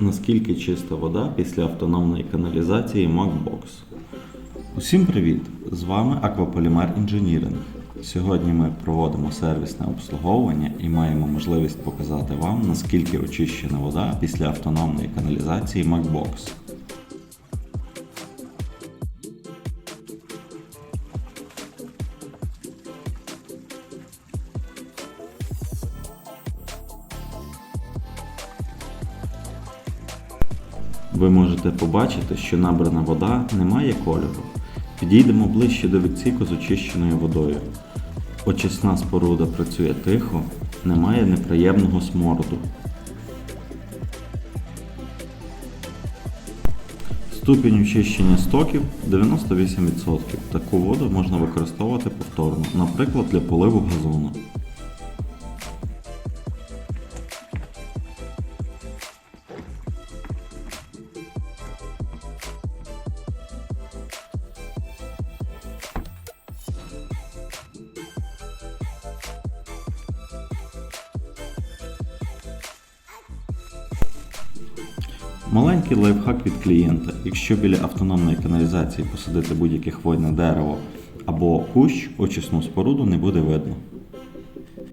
Наскільки чиста вода після автономної каналізації MacBox? Усім привіт! З вами Акваполімер Інженіринг. Сьогодні ми проводимо сервісне обслуговування і маємо можливість показати вам, наскільки очищена вода після автономної каналізації MacBox. Ви можете побачити, що набрана вода не має кольору. Підійдемо ближче до відсіку з очищеною водою. Очисна споруда працює тихо, немає неприємного смороду. Ступінь очищення стоків 98%. Таку воду можна використовувати повторно, наприклад, для поливу газону. Маленький лайфхак від клієнта. Якщо біля автономної каналізації посадити будь-яке хвойне дерево або кущ, очисну споруду не буде видно.